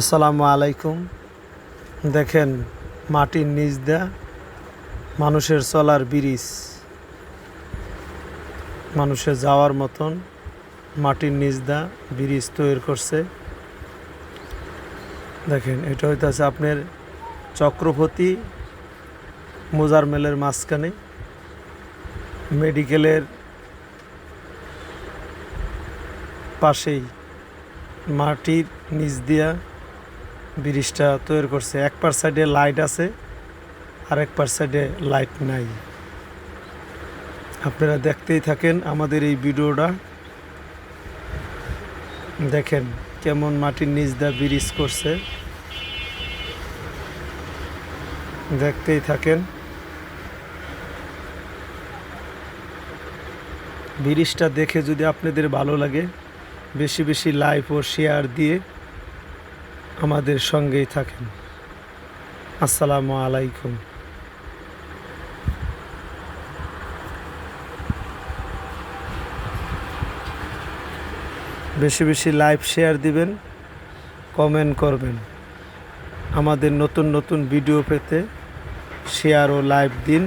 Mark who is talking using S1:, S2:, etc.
S1: আসসালামু আলাইকুম। দেখেন মাটির নিচ দেয়া মানুষের চলার ব্রিজ। মানুষের যাওয়ার মতন মাটির নিচ দা ব্রিজ তৈরি করছে। দেখেন, এটা হইতেছে আপনার চক্রবর্তী মোজার মেলের মাঝখানে। মেডিকেলের পাশেই মাটির নিচ দিয়া ব্রিজটা তৈরি করছে। এক পার সাইডে লাইট আছে আর এক পার সাইডে লাইট নাই। আপনারা দেখতেই থাকেন আমাদের এই ভিডিওটা। দেখেন কেমন মাটির নিচ দা ব্রিজ করছে। দেখতেই থাকেন। ব্রিজটা দেখে যদি আপনাদের ভালো লাগে, বেশি বেশি লাইভ ও শেয়ার দিয়ে আমাদের সঙ্গেই থাকেন। আসসালামু আলাইকুম। বেশি বেশি লাইভ শেয়ার দিবেন, কমেন্ট করবেন। আমাদের নতুন নতুন ভিডিও পেতে শেয়ার ও লাইভ দিন।